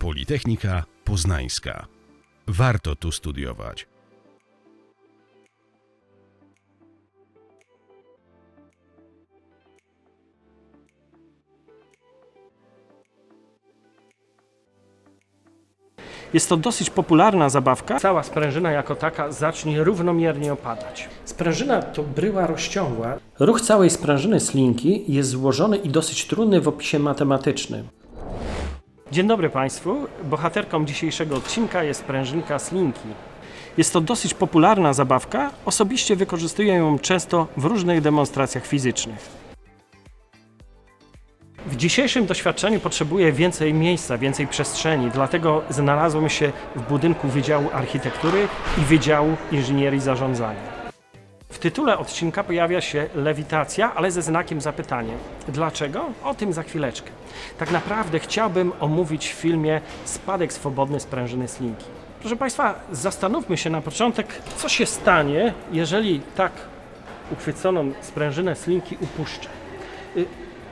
Politechnika Poznańska. Warto tu studiować. Jest to dosyć popularna zabawka. Cała sprężyna jako taka zacznie równomiernie opadać. Sprężyna to bryła rozciągła. Ruch całej sprężyny slinki jest złożony i dosyć trudny w opisie matematycznym. Dzień dobry Państwu. Bohaterką dzisiejszego odcinka jest sprężynka slinki. Jest to dosyć popularna zabawka. Osobiście wykorzystuję ją często w różnych demonstracjach fizycznych. W dzisiejszym doświadczeniu potrzebuję więcej miejsca, więcej przestrzeni, dlatego znalazłem się w budynku Wydziału Architektury i Wydziału Inżynierii Zarządzania. Tytule odcinka pojawia się lewitacja, ale ze znakiem zapytania. Dlaczego? O tym za chwileczkę. Tak naprawdę chciałbym omówić w filmie spadek swobodny sprężyny slinki. Proszę Państwa, zastanówmy się na początek, co się stanie, jeżeli tak uchwyconą sprężynę slinki upuszczę. Y,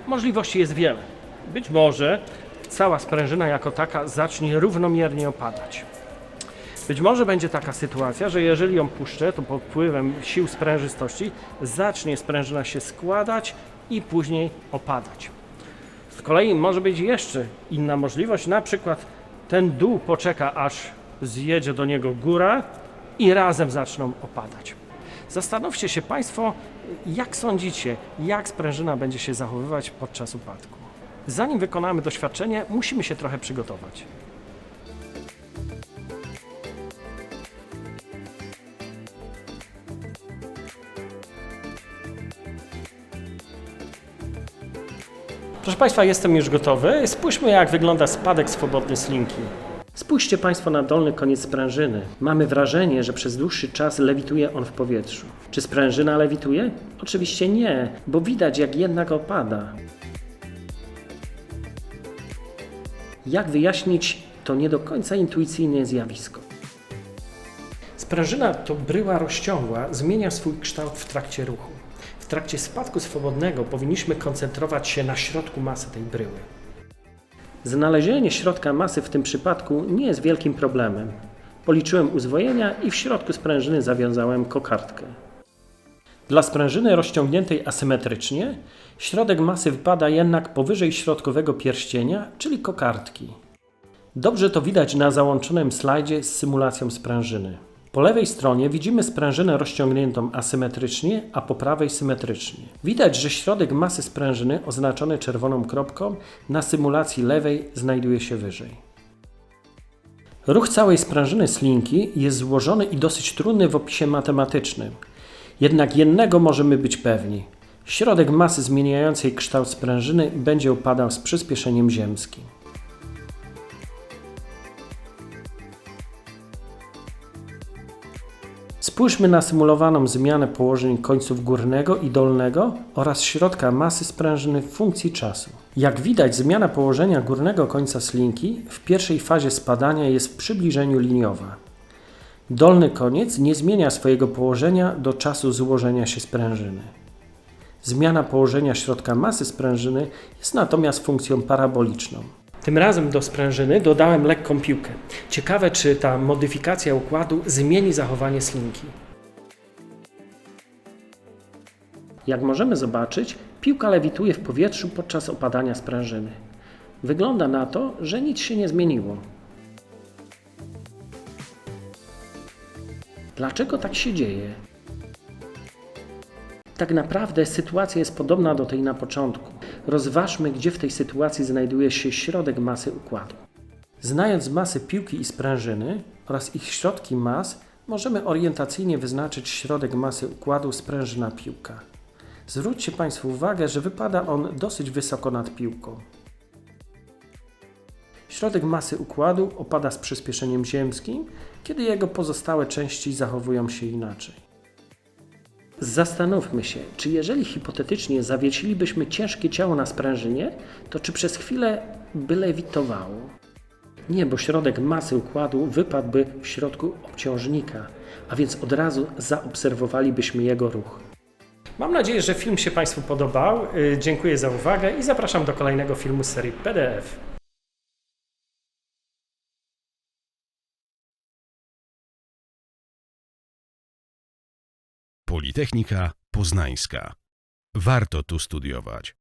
Możliwości jest wiele. Być może cała sprężyna jako taka zacznie równomiernie opadać. Być może będzie taka sytuacja, że jeżeli ją puszczę, to pod wpływem sił sprężystości zacznie sprężyna się składać i później opadać. Z kolei może być jeszcze inna możliwość, na przykład ten dół poczeka aż zjedzie do niego góra i razem zaczną opadać. Zastanówcie się Państwo, jak sądzicie, jak sprężyna będzie się zachowywać podczas upadku. Zanim wykonamy doświadczenie, musimy się trochę przygotować. Proszę Państwa, jestem już gotowy. Spójrzmy, jak wygląda spadek swobodny slinki. Spójrzcie Państwo na dolny koniec sprężyny. Mamy wrażenie, że przez dłuższy czas lewituje on w powietrzu. Czy sprężyna lewituje? Oczywiście nie, bo widać, jak jednak opada. Jak wyjaśnić to nie do końca intuicyjne zjawisko? Sprężyna to bryła rozciągła, zmienia swój kształt w trakcie ruchu. Trakcie spadku swobodnego powinniśmy koncentrować się na środku masy tej bryły. Znalezienie środka masy w tym przypadku nie jest wielkim problemem. Policzyłem uzwojenia i w środku sprężyny zawiązałem kokardkę. Dla sprężyny rozciągniętej asymetrycznie środek masy wypada jednak powyżej środkowego pierścienia, czyli kokardki. Dobrze to widać na załączonym slajdzie z symulacją sprężyny. Po lewej stronie widzimy sprężynę rozciągniętą asymetrycznie, a po prawej symetrycznie. Widać, że środek masy sprężyny oznaczony czerwoną kropką na symulacji lewej znajduje się wyżej. Ruch całej sprężyny slinki jest złożony i dosyć trudny w opisie matematycznym. Jednak jednego możemy być pewni. Środek masy zmieniającej kształt sprężyny będzie upadał z przyspieszeniem ziemskim. Spójrzmy na symulowaną zmianę położeń końców górnego i dolnego oraz środka masy sprężyny w funkcji czasu. Jak widać, zmiana położenia górnego końca slinki w pierwszej fazie spadania jest w przybliżeniu liniowa. Dolny koniec nie zmienia swojego położenia do czasu złożenia się sprężyny. Zmiana położenia środka masy sprężyny jest natomiast funkcją paraboliczną. Tym razem do sprężyny dodałem lekką piłkę. Ciekawe, czy ta modyfikacja układu zmieni zachowanie slinki. Jak możemy zobaczyć, piłka lewituje w powietrzu podczas opadania sprężyny. Wygląda na to, że nic się nie zmieniło. Dlaczego tak się dzieje? Tak naprawdę sytuacja jest podobna do tej na początku. Rozważmy, gdzie w tej sytuacji znajduje się środek masy układu. Znając masy piłki i sprężyny oraz ich środki mas, możemy orientacyjnie wyznaczyć środek masy układu sprężyna piłka. Zwróćcie Państwo uwagę, że wypada on dosyć wysoko nad piłką. Środek masy układu opada z przyspieszeniem ziemskim, kiedy jego pozostałe części zachowują się inaczej. Zastanówmy się, czy jeżeli hipotetycznie zawiesilibyśmy ciężkie ciało na sprężynie, to czy przez chwilę by lewitowało? Nie, bo środek masy układu wypadłby w środku obciążnika, a więc od razu zaobserwowalibyśmy jego ruch. Mam nadzieję, że film się Państwu podobał. Y, Dziękuję za uwagę i zapraszam do kolejnego filmu z serii PDF. Politechnika Poznańska. Warto tu studiować.